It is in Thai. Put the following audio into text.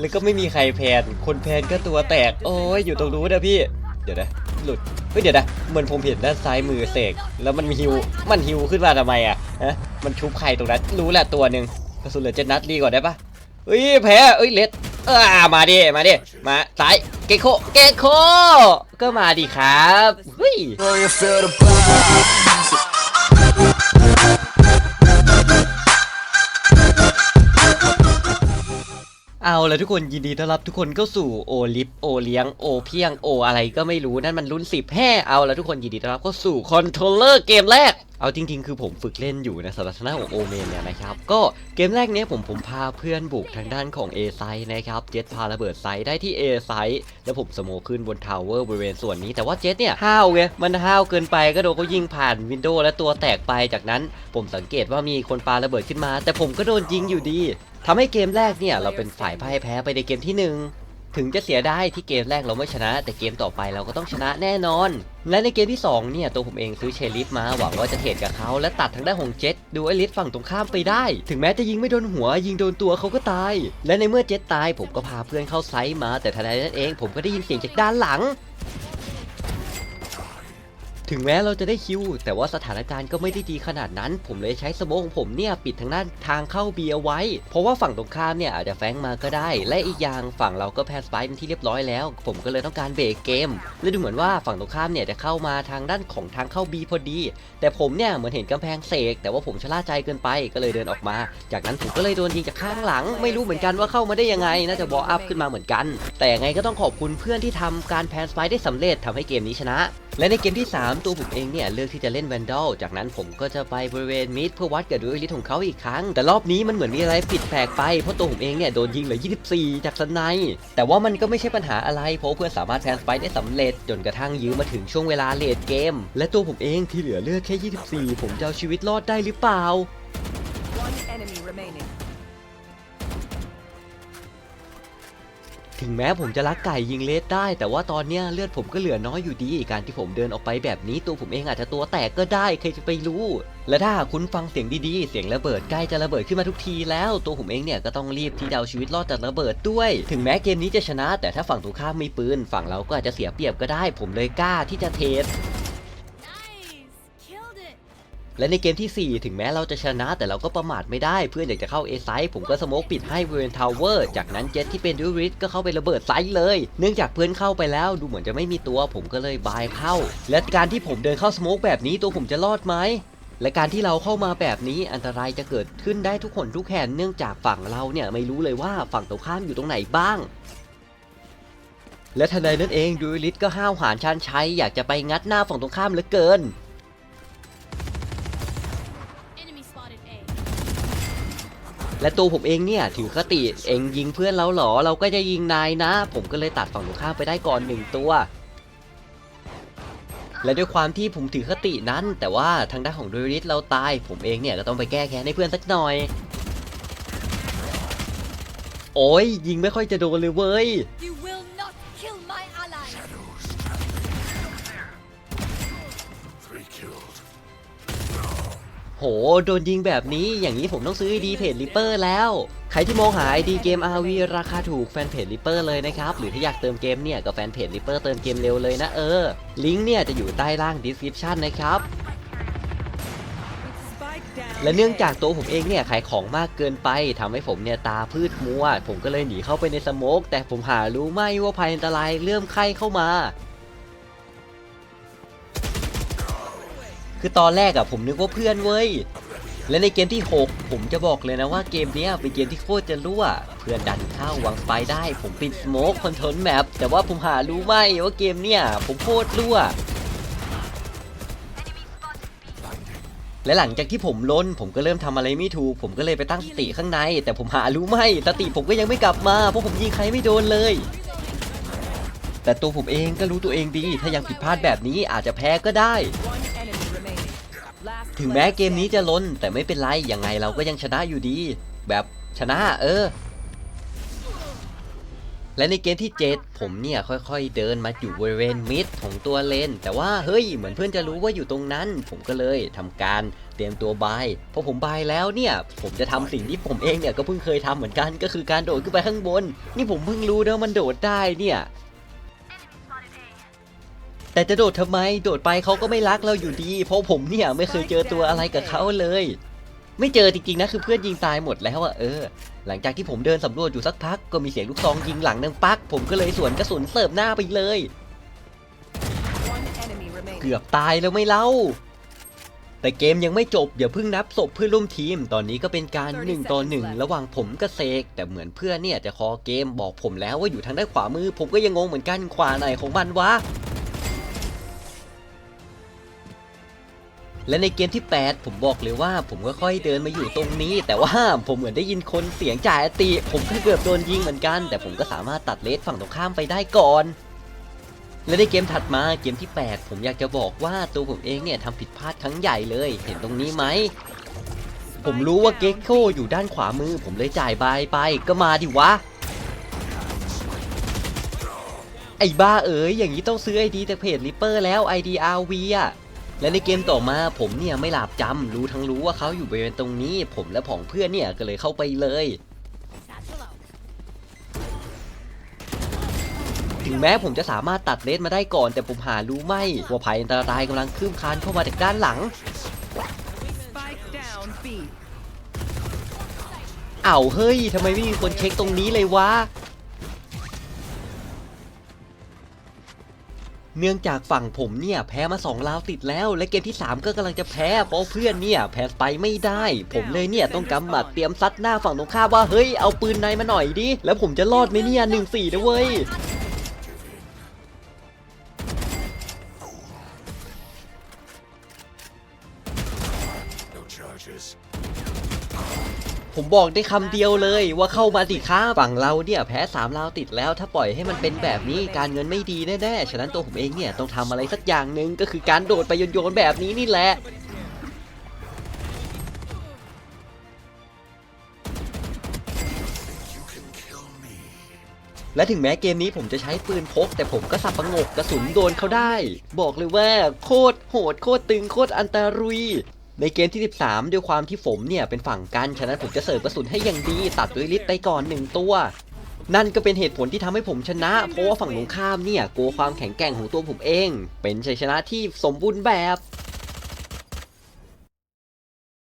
แล้วก็ไม่มีใครแพน คนแพนก็ตัวแตก โอ้ยอยู่ตรงนู้นนะพี่ เดี๋ยวนะ หลุด เฮ้ยเดี๋ยวนะ เหมือนผมเห็นด้านซ้ายมือเสก แล้วมันฮิว มันฮิวขึ้นมาทำไมอะฮะมันชุบใครตรงนั้น รู้แหละตัวหนึ่งกระสุนเหลือเจ็ดนัดรีก่อนได้ปะเฮ้ยแพ้เอ้ยเลดเออมาดิ มาดิ มาซ้าย เกโค เกโค ก็มาดิครับเฮ้ย เอาละทุกคนยินดีต้อนรับทุกคนเข้าสู่โอลิฟโอเลี้ยงโอเพียงโออะไรก็ไม่รู้นั่นมันรุ่นสิบแห่เอาละทุกคนยินดีต้อนรับเข้าสู่คอนโทรลเลอร์เกมแรก เอาจริง ๆ คือผมฝึกเล่นอยู่นะสำหรับชนะของโอเมนเนี่ยนะครับ ก็เกมแรกเนี้ยผมผมพาเพื่อนบุกทางด้านของ A ไซนะครับเจ็ตพาระเบิดไซได้ที่ A ไซแล้วผมสโมขึ้นบนทาวเวอร์บริเวณส่วนนี้แต่ว่าเจ็ตเนี่ยห้าวไงมันห้าวเกินไปก็โดนเขายิงผ่านวินโดว์และตัวแตกไปจากนั้น ผมสังเกตว่ามีคนปาระเบิดขึ้นมา แต่ผมก็โดนยิงอยู่ดีทำให้เกมแรกเนี่ยเราเป็นฝ่ายพ่ายแพ้ไปในเกมที่หนึ่งถึงจะเสียได้ที่เกมแรกเราไม่ชนะ แต่เกมต่อไปเราก็ต้องชนะแน่นอน และในเกมที่สองเนี่ยตัวผมเองซื้อเชลิฟมาหวังว่าจะเทรดกับเขาและตัดทางด้านของเจ็ตดูไอลิสฝั่งตรงข้ามไปได้ ถึงแม้จะยิงไม่โดนหัว ยิงโดนตัวเขาก็ตาย และในเมื่อเจ็ตตายผมก็พาเพื่อนเข้าไซส์มา แต่ทันใดนั้นเองผมก็ได้ยินเสียงจากด้านหลัง ถึงแม้เราจะได้คิว แต่ว่าสถานการณ์ก็ไม่ได้ดีขนาดนั้น ผมเลยใช้สโมกของผมเนี่ยปิดทางด้านทางเข้าเบียร์ไว้ เพราะว่าฝั่งตรงข้ามเนี่ยอาจจะแฟงมาก็ได้ และอีกอย่างฝั่งเราก็แพ้สไปเป็นที่เรียบร้อยแล้ว ผมก็เลยต้องการเบรกเกม และดูเหมือนว่าฝั่งตรงข้ามเนี่ยจะเข้ามาทางด้านของทางเข้าบีพอดี แต่ผมเนี่ยเหมือนเห็นกำแพงเสก แต่ว่าผมชะล่าใจเกินไปก็เลยเดินออกมา จากนั้นผมก็เลยโดนยิงจากข้างหลัง ไม่รู้เหมือนกันว่าเข้ามาได้ยังไง น่าจะบออัพขึ้นมาเหมือนกัน แต่ยังไงก็ต้องขอบคุณเพื่อนที่ทำการแพนสไปได้สำเร็จทำให้เกมนี้ชนะและในเกมที่ 3 ตัวผมเองเนี่ยเลือกที่จะเล่นแวนดอลจากนั้นผมก็จะไปบริเวณมิดเพื่อวัดกับดูลิทของเขาอีกครั้ง แต่รอบนี้มันเหมือนมีอะไรผิดแปลกไป เพราะตัวผมเองเนี่ยโดนยิงเหลือ 24 จากสไนป์แต่ว่ามันก็ไม่ใช่ปัญหาอะไร เพราะเพื่อนสามารถแพนสไปได้สำเร็จ จนกระทั่งยื้อมาถึงช่วงเวลาเลดเกม และตัวผมเองที่เหลือเลือดแค่ 24 ผมจะเอาชีวิตรอดได้หรือเปล่า ถึงแม้ผมจะรักไก่ยิงเลสได้ แต่ว่าตอนเนี้ยเลือดผมก็เหลือน้อยอยู่ดีการที่ผมเดินออกไปแบบนี้ตัวผมเองอาจจะตัวแตกก็ได้ใครจะไปรู้ และถ้าคุณฟังเสียงดีๆ เสียงระเบิดใกล้จะระเบิดขึ้นมาทุกทีแล้ว ตัวผมเองเนี่ยก็ต้องรีบที่จะเอาชีวิตรอดจากระเบิดด้วย ถึงแม้เกมนี้จะชนะ แต่ถ้าฝั่งตรงข้ามมีปืน ฝั่งเราก็อาจจะเสียเปรียบก็ได้ ผมเลยกล้าที่จะเทส และในเกมทีสี่ 4 ถึงแม้เราจะชนะแต่เราก็ประมาทไม่ได้เพื่อนอยากจะเข้า A ไซด์ผมก็สโมกปิดให้บริเวณทาวเวอร์จากนั้นเจ็ตที่เป็นดูริสก็เข้าไประเบิดไซด์เลย เนื่องจากเพื่อนเข้าไปแล้วดูเหมือนจะไม่มีตัวผมก็เลยบายเข้า และการที่ผมเดินเข้าสโมกแบบนี้ตัวผมจะรอดไหมและการที่เราเข้ามาแบบนี้อันตรายจะเกิดขึ้นได้ทุกคนทุกแห่งเนื่องจากฝั่งเราเนี่ยไม่รู้เลยว่าฝั่งตรงข้ามอยู่ตรงไหนบ้าง และทันใดนั้นเองดูริสก็ห้าวหาญชานชัยอยากจะไปงัดหน้าฝั่งตรงข้ามเหลือเกิน และตัวผมเองเนี่ยถือคติเองยิงเพื่อนเราเหรอเราก็จะยิงนายนะ ผมก็เลยตัดฝั่งตรงข้ามไปได้ก่อนหนึ่งตัว และด้วยความที่ผมถือคตินั้น แต่ว่าทางด้านของดูริสเราตาย ผมเองเนี่ยก็ต้องไปแก้แค้นให้เพื่อนสักหน่อย โอ้ยยิงไม่ค่อยจะโดนเลยเว้ย โห โดนยิงแบบนี้ อย่างนี้ผมต้องซื้อดีเพจริเปอร์แล้ว ใครที่มองหาไอดีเกม RV ราคาถูกแฟนเพจริเปอร์เลยนะครับ หรือถ้าอยากเติมเกมเนี่ย ก็แฟนเพจริเปอร์เติมเกมเร็วเลยนะเออ ลิงก์เนี่ยจะอยู่ใต้ล่าง description นะครับ และเนื่องจากตัวผมเองเนี่ยขายของมากเกินไปทำให้ผมเนี่ยตาพืชมัว ผมก็เลยหนีเข้าไปในสโมกแต่ผมหารู้ไม่ว่าภัยอันตรายเริ่มใคร่เข้ามา คือตอนแรกอะผมนึกว่าเพื่อนเว้ย และในเกมที่ 6 ผมจะบอกเลยนะว่าเกมนี้เป็นเกมที่โคตรจะรั่ว เพื่อนดันเข้าวางสไปได้ ผมปิดสโมกคอนโทรลแมปแต่ว่าผมหารู้ไม่ว่าเกมเนี้ยผมโคตรรั่วและหลังจากที่ผมล้นผมก็เริ่มทำอะไรไม่ถูก ผมก็เลยไปตั้งสติข้างใน แต่ผมหารู้ไหมสติผมก็ยังไม่กลับมาเพราะผมยิงใครไม่โดนเลย แต่ตัวผมเองก็รู้ตัวเองดี ถ้ายังผิดพลาดแบบนี้อาจจะแพ้ก็ได้ ถึงแม้ player เกมนี้จะล้นแต่ไม่เป็นไรยังไงเราก็ยังชนะอยู่ดี แบบชนะเออ และในเกมที่ 7 ผมเนี่ยค่อยๆเดินมาอยู่บริเวณมิดของตัวเลน แต่ว่าเฮ้ยเหมือนเพื่อนจะรู้ว่าอยู่ตรงนั้น ผมก็เลยทำการตรียมตัวบายพอผมบายแล้วเนี่ย ผมจะทำสิ่งที่ผมเองเนี่ยก็เพิ่งเคยทำเหมือนกันก็คือการโดดขึ้นไปข้างบน นี่ผมเพิ่งรู้นะว่ามันโดดได้เนี่ย แต่จะโดดทำไม โดดไปเขาก็ไม่รักเราอยู่ดี เพราะผมเนี่ยไม่เคยเจอตัวอะไรกับเขาเลย ไม่เจอจริงๆนะคือเพื่อนยิงตายหมดแล้วอะเออ หลังจากที่ผมเดินสำรวจอยู่สักพักก็มีเสียงลูกซองยิงหลังนังปัก ผมก็เลยสวนกระสุนเสิร์ฟหน้าไปเลย One enemy remaining. เกือบตายแล้วไม่เล่า แต่เกมยังไม่จบอย่าเพิ่งนับศพเพื่อนร่วมทีม ตอนนี้ก็เป็นการ1ต่อ1ระหว่างผมกับเซก แต่เหมือนเพื่อนเนี่ยจะคอเกมบอกผมแล้วว่าอยู่ทางด้านขวามือ ผมก็ยังงงเหมือนกันขวาไหนของมันวะ และในเกมที่ 8 ผมบอกเลยว่าผมก็ค่อยเดินมาอยู่ตรงนี้ แต่ว่าผมเหมือนได้ยินคนเสียงจ่ายอติผมก็เกือบโดนยิงเหมือนกัน แต่ผมก็สามารถตัดเลสฝั่งตรงข้ามไปได้ก่อน และในเกมถัดมาเกมที่ 8 ผมอยากจะบอกว่าตัวผมเองเนี่ยทำผิดพลาดครั้งใหญ่เลย เห็นตรงนี้ไหมผมรู้ว่าเก็กโคอยู่ด้านขวามือ ผมเลยจ่ายบายไปก็มาดิวะ ไอ้บ้าเอ๋ยอย่างนี้ต้องซื้อไอดีจากเพจริปเปอร์แล้ว ID RV อะ และในเกมต่อมาผมเนี่ยไม่หลาบจำรู้ทั้งรู้ว่าเขาอยู่บริเวณตรงนี้ ผมและผองเพื่อนเนี่ยก็เลยเข้าไปเลย Satchel out. ถึงแม้ผมจะสามารถตัดเลสมาได้ก่อน แต่ผมหารู้ไม่ว่าภัยอันตรายกำลังคืบคลานเข้ามาจากด้านหลัง Spike down B. เอ้าเฮ้ยทำไมไม่มีคนเช็คตรงนี้เลยวะ เนื่องจากฝั่งผมเนี่ยแพ้มา2ราวติดแล้ว และเกมที่ 3 ก็กำลังจะแพ้เพราะเพื่อนเนี่ยแพ้ไปไม่ได้ ผมเลยเนี่ยต้องกำหมัดเตรียมซัดหน้าฝั่งตรงข้ามว่าเฮ้ยเอาปืนในมาหน่อยดิแล้วผมจะรอดไหมเนี่ยหนึ่งสี่นะเว้ย บอกได้คำเดียวเลยว่าเข้ามาสิครับฝั่งเราเนี่ยแพ้3ราวติดแล้วถ้าปล่อยให้มันเป็นแบบนี้การเงินไม่ดีแน่ๆฉะนั้นตัวผมเองเนี่ยต้องทำอะไรสักอย่างหนึ่งก็คือการโดดไปโยนๆแบบนี้นี่แหละ และถึงแม้เกมนี้ผมจะใช้ปืนพก แต่ผมก็สับประงกกระสุนโดนเขาได้ บอกเลยว่าโคตรโหดโคตรตึงโคตรอันตรุย ในเกมที่ 13 ด้วยความที่ผมเนี่ยเป็นฝั่งกัน ฉะนั้นผมจะเสิร์ฟกระสุนให้อย่างดี ตัดด้วยลิตไปก่อนหนึ่งตัว นั่นก็เป็นเหตุผลที่ทำให้ผมชนะ เพราะว่าฝั่งตรงข้ามเนี่ยกลัวความแข็งแกร่งของตัวผมเอง เป็นชัยชนะที่สมบูรณ์แบบ